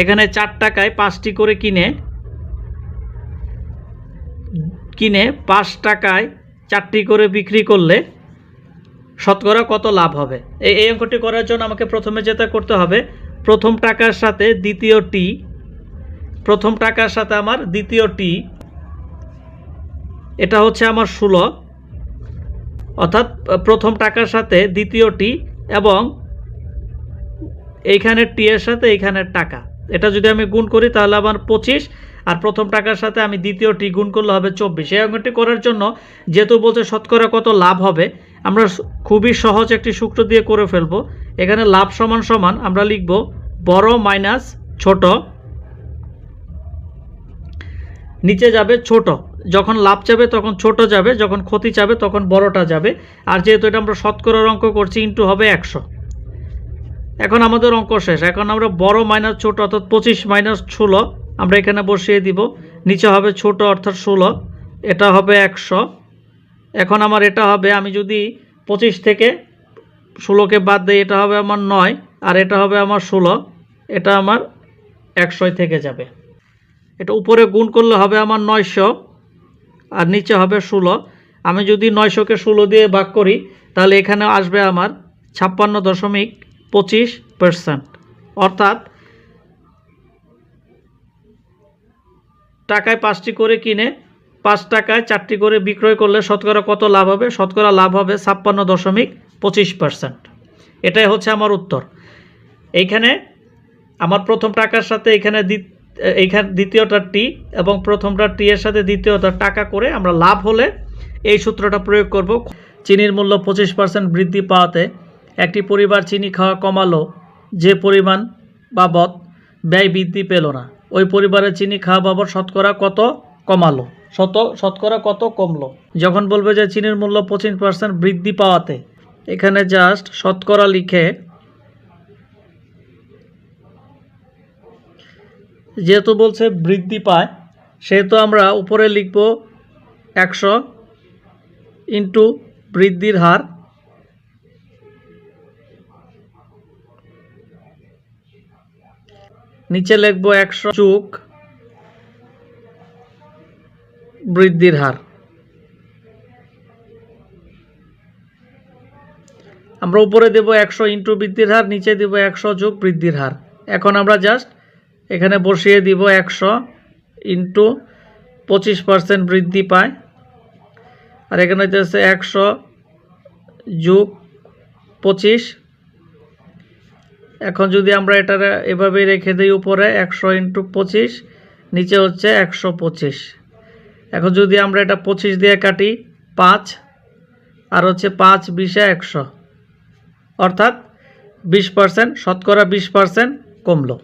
এখানে চার টাকায় পাঁচটি করে কিনে কিনে পাঁচ টাকায় চারটি করে বিক্রি করলে শতকরা কত লাভ হবে? এই অঙ্কটি করার জন্য আমাকে প্রথমে যেটা করতে হবে, প্রথম টাকার সাথে দ্বিতীয় টি প্রথম টাকার সাথে আমার দ্বিতীয় টি এটা হচ্ছে আমার ষোলো, অর্থাৎ প্রথম টাকার সাথে দ্বিতীয় টি এবং এইখানের টি এর সাথে এইখানের টাকা। এটা যদি আমি গুণ করি তাহলে আমার পঁচিশ, আর প্রথম টাকার সাথে আমি দ্বিতীয়টি গুণ করলে হবে চব্বিশ। এই অঙ্কটি করার জন্য যেহেতু বলছে শতকরা কত লাভ হবে, আমরা খুবই সহজ একটি সূত্র দিয়ে করে ফেলব। এখানে লাভ সমান সমান আমরা লিখব বড় মাইনাস ছোট, নিচে যাবে ছোট। যখন লাভ যাবে তখন ছোট যাবে, যখন ক্ষতি যাবে তখন বড়টা যাবে। আর যেহেতু এটা আমরা শতকরার অঙ্ক করছি, ইন্টু হবে একশো। এখন আমাদের অঙ্ক শেষ। এখন আমরা বড় মাইনাস ছোট অর্থাৎ পঁচিশ মাইনাস ষোলো, আমরা এখানে বসিয়ে দিব। নিচে হবে ছোট অর্থাৎ ষোলো, এটা হবে একশো। এখন আমার এটা হবে, আমি যদি পঁচিশ থেকে ষোলোকে বাদ দিই, এটা হবে আমার নয়, আর এটা হবে আমার ষোলো, এটা আমার একশোয় থেকে যাবে। এটা উপরে গুণ করলে হবে আমার নয়শো, আর নিচে হবে ষোলো। আমি যদি নয়শোকে ষোলো দিয়ে ভাগ করি, তাহলে এখানে আসবে আমার ছাপ্পান্ন দশমিক পঁচিশ পার্সেন্ট অর্থাৎ টাকায় পাঁচটি করে কিনে পাঁচ টাকায় চারটি করে বিক্রয় করলে শতকরা কত লাভ হবে? শতকরা লাভ হবে ছাপ্পান্ন দশমিক পঁচিশ পার্সেন্ট এটাই হচ্ছে আমার উত্তর। এইখানে আমার প্রথম টাকার সাথে এখানে এইখানে দ্বিতীয়টা টি এবং প্রথমটা টি এর সাথে দ্বিতীয়টা টাকা করে আমরা লাভ হলে এই সূত্রটা প্রয়োগ করব। চিনির মূল্য পঁচিশ পার্সেন্ট বৃদ্ধি পাওয়াতে একটি পরিবার চিনি খাওয়া কমালো। যে পরিমাণ বাবদ ব্যয় বৃদ্ধি পেল না। ওই পরিবারের চিনি খাওয়া বাবদ শতকরা কত কমালো? শত, শতকরা কত কমলো? যখন বলবে যে চিনির মূল্য পঁচিশ পার্সেন্ট বৃদ্ধি পাওয়াতে, এখানে জাস্ট শতকরা লিখে যেহেতু বলছে বৃদ্ধি পায়, সেহেতু আমরা উপরে লিখব একশো ইন্টু বৃদ্ধির হার নিচে লিখব একশো চুক বৃদ্ধির হার। আমরা উপরে দেব একশো ইন্টু বৃদ্ধির হার, নিচে দেব একশো যোগ বৃদ্ধির হার। এখন আমরা জাস্ট এখানে বসিয়ে দিব একশো ইন্টু পঁচিশ পার্সেন্ট বৃদ্ধি পায়। আর এখানে হচ্ছে একশো যোগ পঁচিশ এখন যদি আমরা এটা এভাবে রেখে দিই উপরে একশো ইন্টু পঁচিশ, নিচে হচ্ছে একশো পঁচিশ। এখন যদি আমরা এটা পঁচিশ দিয়ে কাটি, পাঁচ, আর হচ্ছে পাঁচ বিশে একশো। অর্থাৎ বিশ পার্সেন্ট, শতকরা বিশ পার্সেন্ট কমলো।